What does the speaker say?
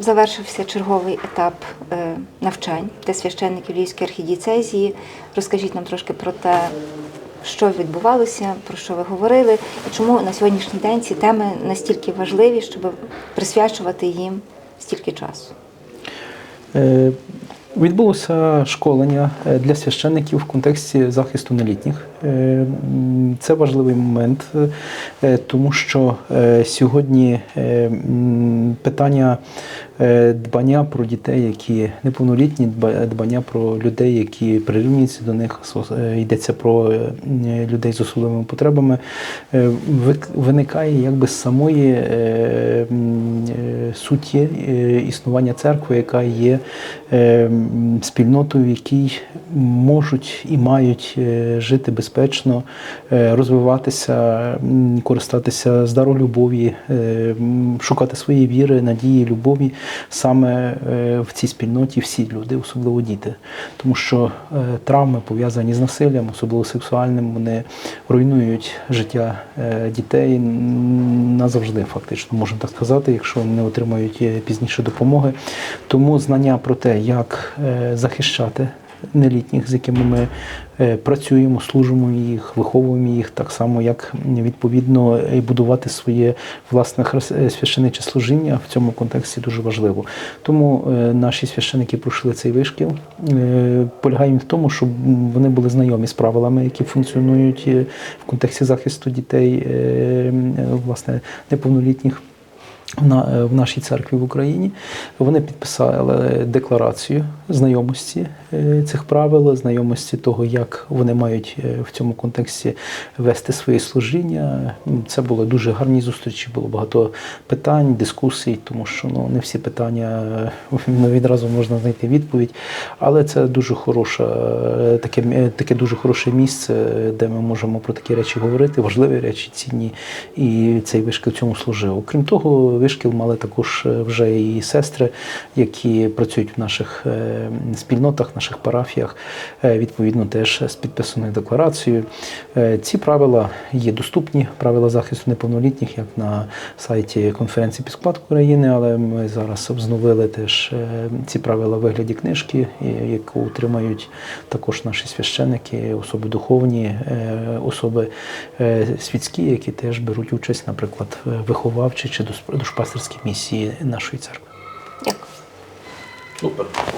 завершився черговий етап е, навчань для священників Львівської архідієцезії. Розкажіть нам трошки про те, що відбувалося, про що ви говорили, і чому на сьогоднішній день ці теми настільки важливі, щоб присвячувати їм стільки часу. Е, Відбулося школення е, для священників в контексті захисту нелітніх. Е, Це важливий момент, е, тому що е, сьогодні питання дбання про дітей, які неповнолітні, дбання про людей, які прирівнюються до них, йдеться про людей з особливими потребами, виникає якби з самої суті існування церкви, яка є спільнотою, в якій можуть і мають жити безпечно, е, розвиватися, користатися з любові, е, шукати свої віри, надії, любові саме е, в цій спільноті всі люди, особливо діти. Тому що травми пов'язані з насиллям, особливо сексуальним, вони руйнують життя дітей назавжди, фактично, можна так сказати, якщо не отримають пізніше допомоги. Тому знання про те, як захищати нелітніх, з якими ми е, працюємо, служимо їх, виховуємо їх, так само як відповідно будувати своє власне е, священиче служіння в цьому контексті дуже важливо. Тому е, наші священики пройшли цей вишкіл. Полягає він в тому, щоб вони були знайомі з правилами, які функціонують в контексті захисту дітей, власне, неповнолітніх в нашій церкві в Україні. Вони підписали декларацію знайомості е, цих правил, знайомості того, як вони мають е, в цьому контексті вести своє служіння. Це були дуже гарні зустрічі, було багато питань, дискусій, тому що ну, не всі питання ну, відразу можна знайти відповідь. Але це дуже хороша, е, таке, таке дуже хороше місце, де ми можемо про такі речі говорити, важливі речі, цінні. І цей вишкіл цьому служив. Окрім того, вишкіл мали також вже і сестри, які працюють в наших спільнотах, наших парафіях, е, відповідно теж з підписаною декларацією. Е, Ці правила є доступні, правила захисту неповнолітніх, як на сайті конференції Піскплат України, але ми зараз обновили теж е, ці правила в вигляді книжки, яку отримають також наші священники, особи духовні, е, особи е, світські, які теж беруть участь, наприклад, в виховавчій чи душпастерській місії нашої церкви. Дякую. Супер.